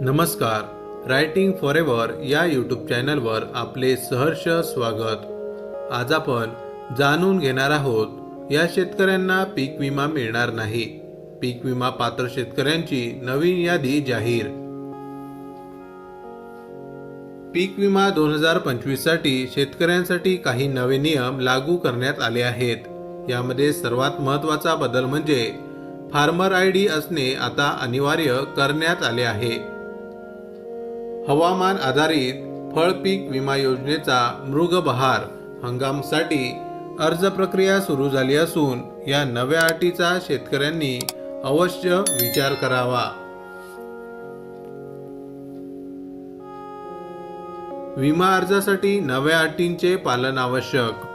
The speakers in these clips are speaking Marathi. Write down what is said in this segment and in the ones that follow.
नमस्कार. रायटिंग फॉर एव्हर या यूट्यूब चॅनलवर आपले सहर्ष स्वागत. आज आपण जाणून घेणार आहोत या शेतकऱ्यांना पीक विमा मिळणार नाही. पीक विमा पात्र शेतकऱ्यांची नवीन यादी जाहीर. पीक विमा दोन हजार पंचवीससाठी शेतकऱ्यांसाठी काही नवे नियम लागू करण्यात आले आहेत. यामध्ये सर्वात महत्त्वाचा बदल म्हणजे फार्मर आय डी असणे आता अनिवार्य करण्यात आले आहे. हवामान आधारित फळपीक विमा योजनेचा मृगबहार हंगामसाठी अर्ज प्रक्रिया सुरू झाली असून या नव्या अटीचा शेतकऱ्यांनी अवश्य विचार करावा. विमा अर्जासाठी नव्या अटींचे पालन आवश्यक.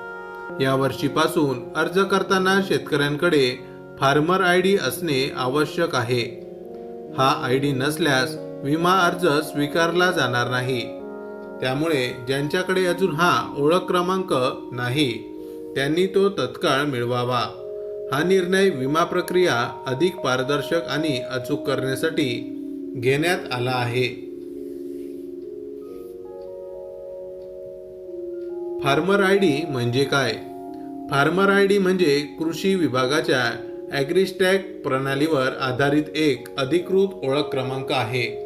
या वर्षीपासून अर्ज करताना शेतकऱ्यांकडे फार्मर आय डी असणे आवश्यक आहे. हा आय डी नसल्यास विमा अर्ज स्वीकारला जाणार नाही. त्यामुळे ज्यांच्याकडे अजून हा ओळख क्रमांक नाही त्यांनी तो तत्काळ मिळवावा. हा निर्णय विमा प्रक्रिया अधिक पारदर्शक आणि अचूक करण्यासाठी घेण्यात आला आहे. फार्मर आय डी म्हणजे काय? फार्मर आय डी म्हणजे कृषी विभागाच्या ॲग्रिस्टॅग प्रणालीवर आधारित एक अधिकृत ओळख क्रमांक आहे.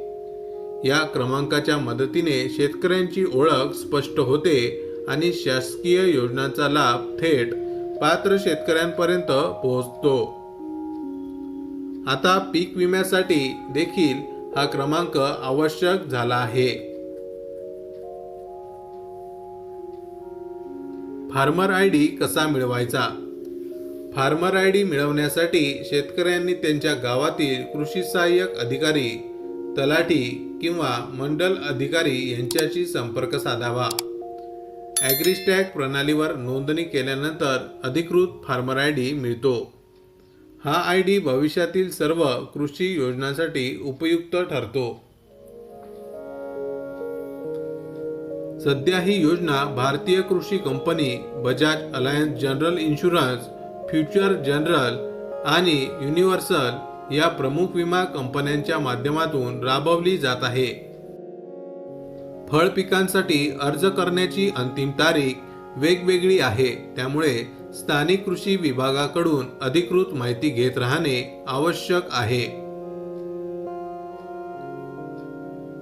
या क्रमांकाच्या मदतीने शेतकऱ्यांची ओळख स्पष्ट होते आणि शासकीय योजनांचा लाभ थेट पात्र शेतकऱ्यांपर्यंत पोहोचतो. आता पीक विम्यासाठी देखील हा क्रमांक आवश्यक झाला आहे. फार्मर आय डी कसा मिळवायचा? फार्मर आय डी मिळवण्यासाठी शेतकऱ्यांनी त्यांच्या गावातील कृषी सहाय्यक अधिकारी तलाठी किंवा मंडल अधिकारी यांच्याशी संपर्क साधावा. ॲग्रिस्टॅग प्रणालीवर नोंदणी केल्यानंतर अधिकृत फार्मर आय डी मिळतो. हा आय डी भविष्यातील सर्व कृषी योजनांसाठी उपयुक्त ठरतो. सध्या ही योजना भारतीय कृषी company Bajaj Allianz general insurance future general आणि युनिव्हर्सल या प्रमुख विमा कंपन्यांच्या माध्यमातून राबवली जात आहे. फळ पिकांसाठी अर्ज करण्याची अंतिम तारीख वेगवेगळी आहे. त्यामुळे स्थानिक कृषी विभागाकडून अधिकृत माहिती घेत राहणे आवश्यक आहे.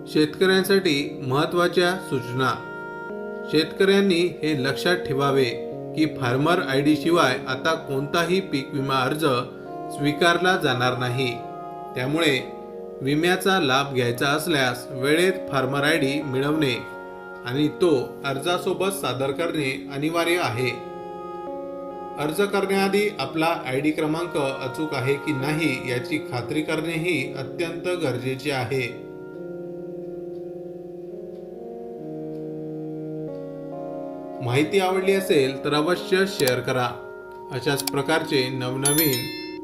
शेतकऱ्यांसाठी महत्त्वाच्या सूचना. शेतकऱ्यांनी हे लक्षात ठेवावे की फार्मर आय डी शिवाय आता कोणताही पीक विमा अर्ज स्वीकारला जाणार नाही. त्यामुळे विम्याचा लाभ घ्यायचा असल्यास वेळेत फार्मर आय डी मिळवणे आणि तो अर्जासोबत सादर करणे अनिवार्य आहे. अर्ज करण्याआधी आपला आय डी क्रमांक अचूक आहे की नाही याची खात्री करणेही अत्यंत गरजेचे आहे. माहिती आवडली असेल तर अवश्य शेअर करा. अशाच प्रकारचे नवनवीन